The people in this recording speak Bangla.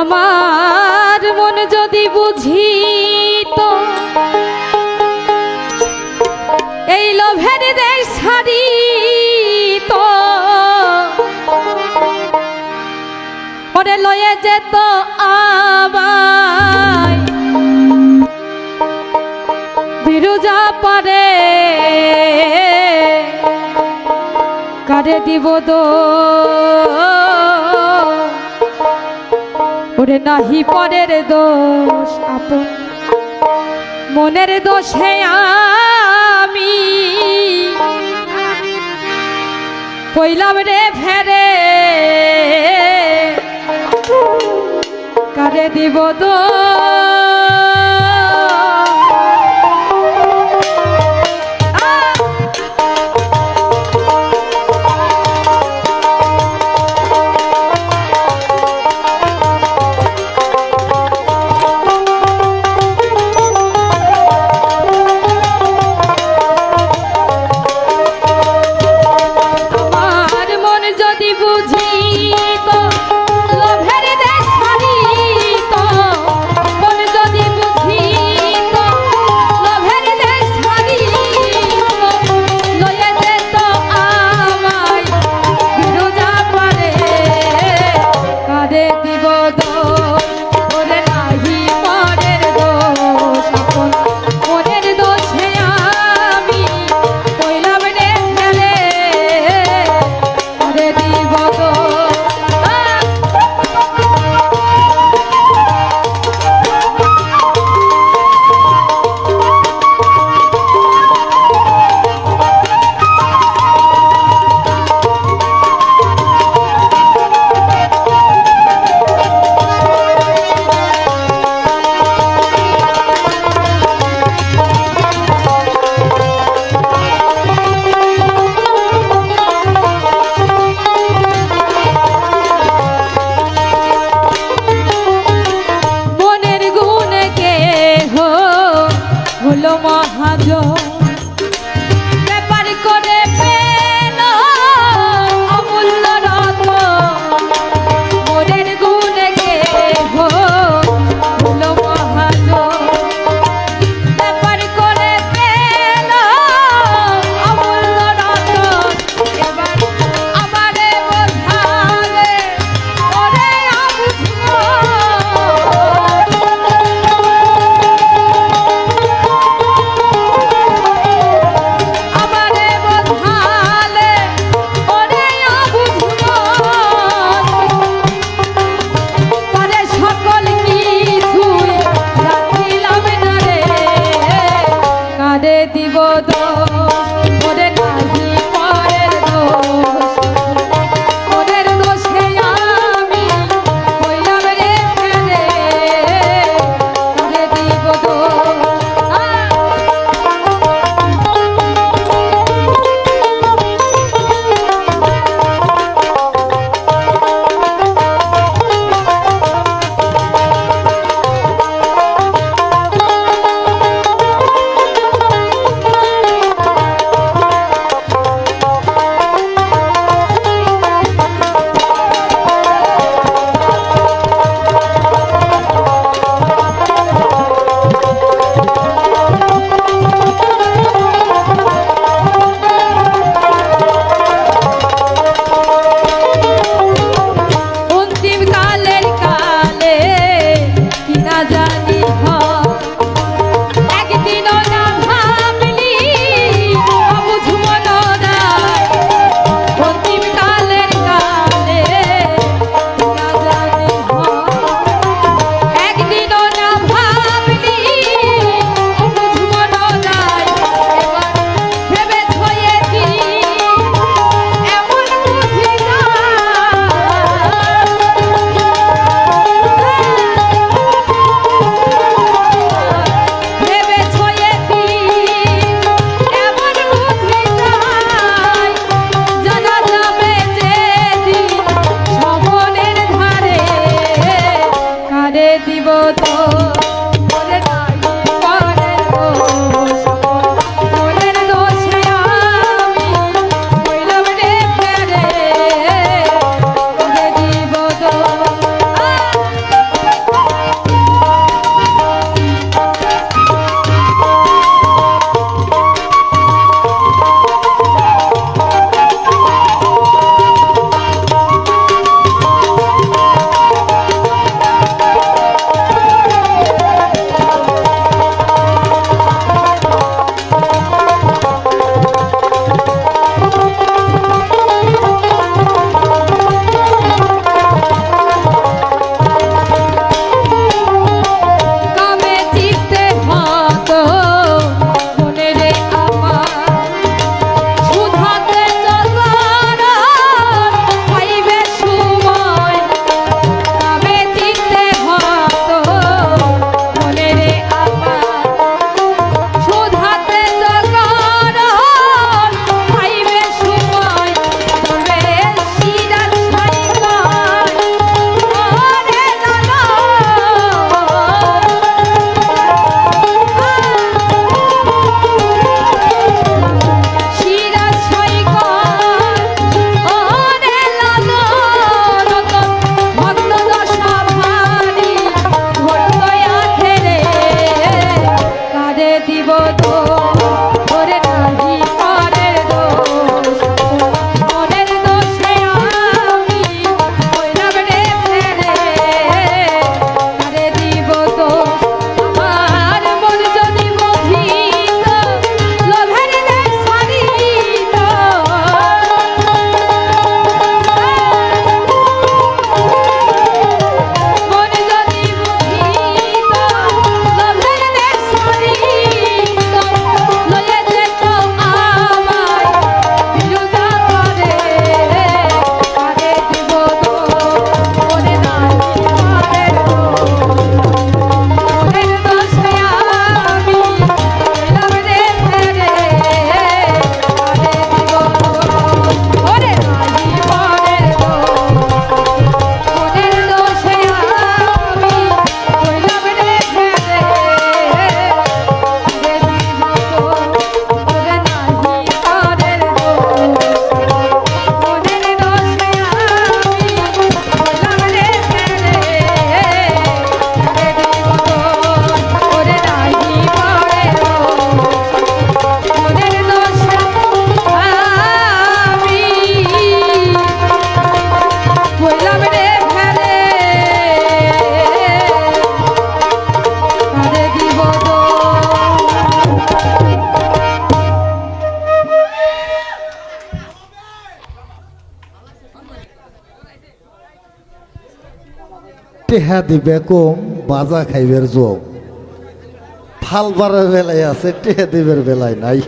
আমার মন যদি বুঝি তো এই লোভের দেশ সারি তো পরে লয়ে যেত পারে। কারে দিব দো ওরে নাহি পরের দোষ, আপন মনের দোষে আমি। পইলাম রে ফেরে। কারে দিব দোষ? I da. টেহা দিবে কম বাজা খাইবের যোগ ফালবার বেলায় আছে টেহা দিবের বেলায় নাই।